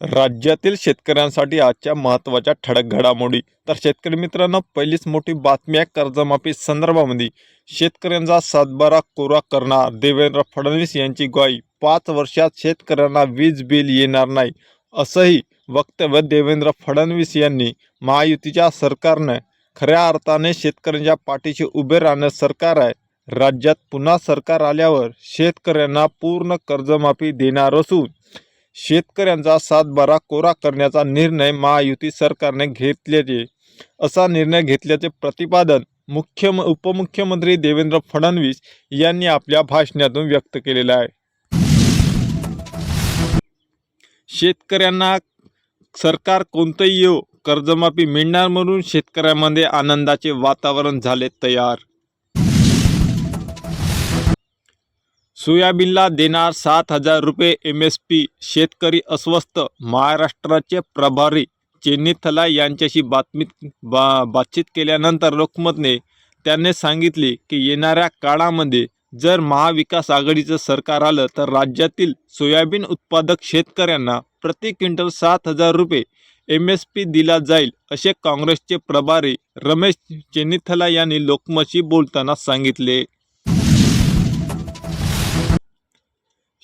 राज्यातील शेतकऱ्यांसाठी आजच्या महत्त्वाच्या ठळक घडामोडी. तर शेतकरी मित्रांनो पहिलीच मोठी बातमी आहे कर्जमाफी संदर्भामध्ये. शेतकऱ्यांचा सातबारा कोरा करणार देवेंद्र फडणवीस यांची ग्वाही. पाच वर्षात शेतकऱ्यांना वीज बिल येणार नाही असंही वक्तव्य देवेंद्र फडणवीस यांनी महायुतीच्या सरकारनं. खऱ्या अर्थाने शेतकऱ्यांच्या पाठीशी उभे राहणं सरकार आहे. राज्यात पुन्हा सरकार आल्यावर शेतकऱ्यांना पूर्ण कर्जमाफी देणार असून शेतकऱ्यांचा सातबारा कोरा करण्याचा निर्णय महायुती सरकारने घेतल्याचे असा निर्णय घेतल्याचे प्रतिपादन मुख्य उपमुख्यमंत्री देवेंद्र फडणवीस यांनी आपल्या भाषणातून व्यक्त केलेलं आहे. शेतकऱ्यांना सरकार कोणतंही येऊ कर्जमाफी मिळणार म्हणून शेतकऱ्यांमध्ये आनंदाचे वातावरण झाले तयार. सोयाबीनला देणार सात हजार रुपये एम एस पी शेतकरी अस्वस्थ. महाराष्ट्राचे प्रभारी चेन्नीथला यांच्याशी बातमीत बा बातचीत केल्यानंतर लोकमतने त्यांनी सांगितले की येणाऱ्या काळामध्ये जर महाविकास आघाडीचं सरकार आलं तर राज्यातील सोयाबीन उत्पादक शेतकऱ्यांना प्रति क्विंटल सात हजार रुपये एम एस पी दिला जाईल असे काँग्रेसचे प्रभारी रमेश चेन्नीथला यांनी लोकमतशी बोलताना सांगितले.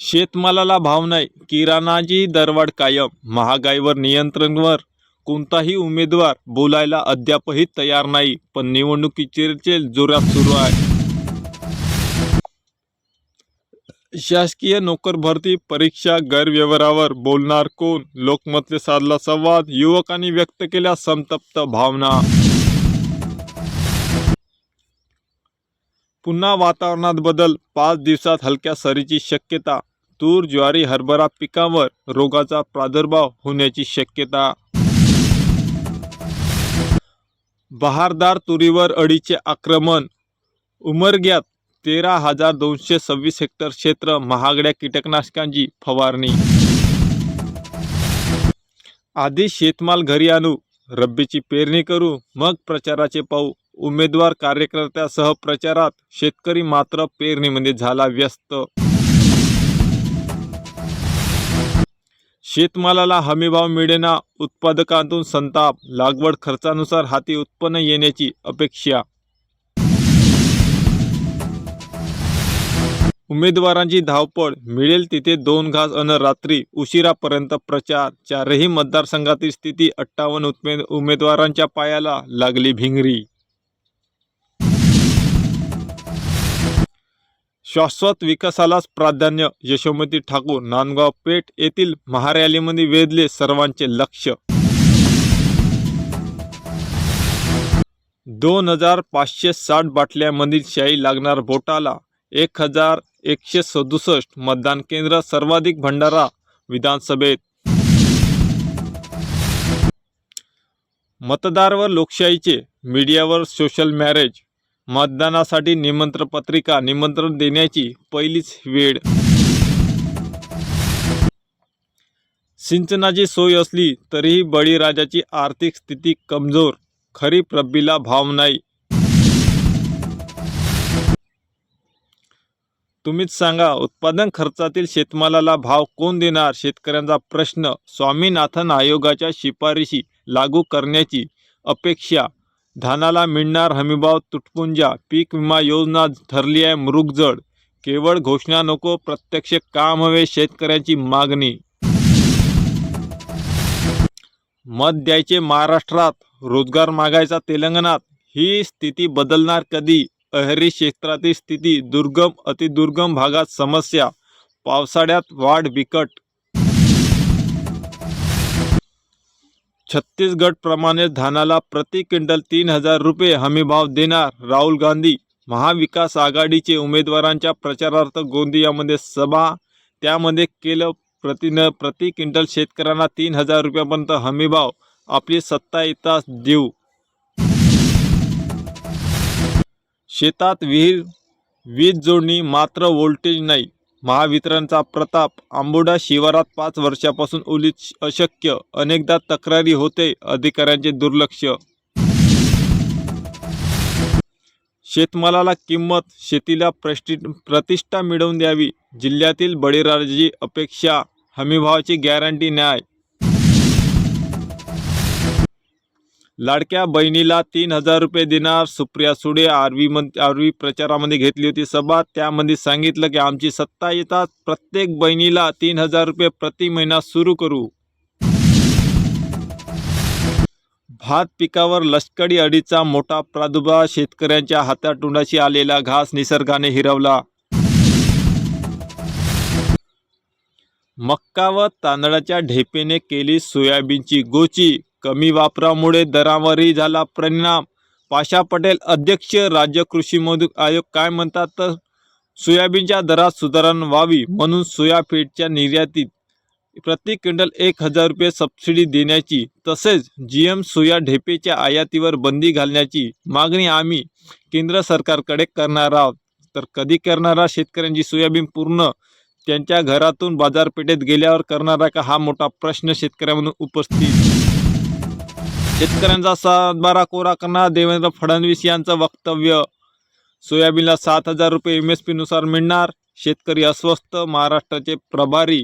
शेतमालाला भाव नाही. किराणाची दरवाढ कायम. महागाईवर नियंत्रणवर. कोणताही उमेदवार बोलायला अद्यापही तयार नाही. पण निवडणुकीचे जोरात सुरू आहे. शासकीय नोकर भरती परीक्षा गैरव्यवहारावर बोलणार कोण? लोकमतले साधला संवाद. युवकांनी व्यक्त केल्या संतप्त भावना. पुन्हा वातावरणात बदल. पाच दिवसात हलक्या सरीची शक्यता. तूर ज्वारी हरभरा पिकांवर रोगाचा प्रादुर्भाव होण्याची शक्यता. बहारदार तुरीवर अडीचे आक्रमण. उमरग्यात तेरा हजार दोनशे सव्वीस हेक्टर क्षेत्र महागड्या कीटकनाशकांची फवारणी. आधी शेतमाल घरी आणू रब्बीची पेरणी करू मग प्रचाराचे पाहू. उमेदवार कार्यकर्त्यासह प्रचारात शेतकरी मात्र पेरणीमध्ये झाला व्यस्त. शेतमालाला हमीभाव मिळेना उत्पादकांतून संताप लागवड खर्चानुसार हाती उत्पन्न येण्याची अपेक्षा. उमेदवारांची धावपळ मिळेल तिथे दोन घास अन रात्री उशिरापर्यंत प्रचार. चारही मतदारसंघातील स्थिती अठ्ठावन्न उमेदवारांच्या पायाला लागली भिंगरी. शाश्वत विकासालाच प्राधान्य यशोमती ठाकूर नांदगाव पेठ येथील महारॅलीमध्ये वेधले सर्वांचे लक्ष. दोन हजार पाचशे साठ बाटल्यामधील शाही लागणार बोटाला एक हजार एकशे सदुसष्ट मतदान केंद्र सर्वाधिक भंडारा विधानसभेत. मतदारवर लोकशाहीचे मीडियावर सोशल मॅरेज मतदानासाठी निमंत्रण पत्रिका निमंत्रण देण्याची पहिलीच वेळ. सिंचनाची सोय असली तरीही बळीराजाची आर्थिक स्थिती कमजोर खरीप रब्बीला भाव नाही. तुम्हीच सांगा उत्पादन खर्चातील शेतमालाला भाव कोण देणार? शेतकऱ्यांचा प्रश्न स्वामीनाथन आयोगाच्या शिफारशी लागू करण्याची अपेक्षा धानाला मिळणार हमीभाव तुटपुंजा. पीक विमा योजना ठरली आहे मृगजड. केवळ घोषणा नको प्रत्यक्ष काम हवे शेतकऱ्यांची मागणी. मत द्यायचे महाराष्ट्रात रोजगार मागायचा तेलंगणात. ही स्थिती बदलणार कधी? अहरी क्षेत्रातील स्थिती दुर्गम अतिदुर्गम भागात समस्या. पावसाळ्यात वाढ बिकट. छत्तीसगडप्रमाणे धानाला प्रति क्विंटल तीन हजार रुपये हमीभाव देणार राहुल गांधी. महाविकास आघाडीचे उमेदवारांच्या प्रचारार्थ गोंदियामध्ये सभा त्यामध्ये केलं प्रतिन प्रति क्विंटल शेतकऱ्यांना तीन हजार रुपयापर्यंत हमीभाव आपली सत्ता येताच देऊ. शेतात विहीर वीज जोडणी मात्र व्होल्टेज नाही. महावितरणचा प्रताप आंबोडा शिवारात पाच वर्षापासून ओलीत अशक्य. अनेकदा तक्रारी होते अधिकाऱ्यांचे दुर्लक्ष. शेतमालाला किंमत शेतीला प्रष्टि प्रतिष्ठा मिळवून द्यावी. जिल्ह्यातील बळीराजाची अपेक्षा हमीभावाची गॅरंटी न्याय. लाडक्या बहिणीला तीन हजार रुपये देणार. सुप्रिया सुडे आरवी मं आरवी प्रचारामध्ये घेतली होती सभा. त्यामध्ये सांगितलं की आमची सत्ता येतात प्रत्येक बहिणीला तीन हजार रुपये प्रति महिना सुरू करू. भात पिकावर लष्करी अडीचा मोठा प्रादुर्भाव शेतकऱ्यांच्या हातातोंडाशी आलेला घास निसर्गाने हिरवला. मक्का व तांदळाच्या ढेपेने केली सोयाबीनची गोची. कमी वापरामुळे दरावरही झाला परिणाम. पाशा पटेल अध्यक्ष राज्य कृषी मधु आयोग काय म्हणतात? तर सोयाबीनच्या दरात सुधारणा व्हावी म्हणून सोयाफीडच्या निर्यातीत प्रति क्विंटल एक हजार रुपये सबसिडी देण्याची तसेच जी एम सोया ढेपेच्या आयातीवर बंदी घालण्याची मागणी आम्ही केंद्र सरकारकडे करणार आहोत. तर कधी करणारा शेतकऱ्यांची सोयाबीन पूर्ण? त्यांच्या घरातून बाजारपेठेत गेल्यावर करणारा का? हा मोठा प्रश्न शेतकऱ्यांमधून उपस्थित शेतकऱ्यांचा सातबारा कोरा करणार. देवेंद्र फडणवीस यांचं वक्तव्य सोयाबीनला सात हजार रुपये एम एस पीनुसार मिळणार. शेतकरी अस्वस्थ महाराष्ट्राचे प्रभारी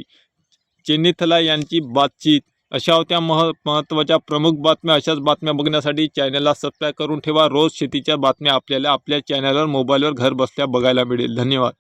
चेन्नीथला यांची बातचीत. अशा होत्या मह महत्त्वाच्या प्रमुख बातम्या. अशाच बातम्या बघण्यासाठी चॅनलला सबस्क्राईब करून ठेवा. रोज शेतीच्या बातम्या आपल्याला आपल्या चॅनलवर मोबाईलवर घर बसल्या बघायला मिळेल. धन्यवाद.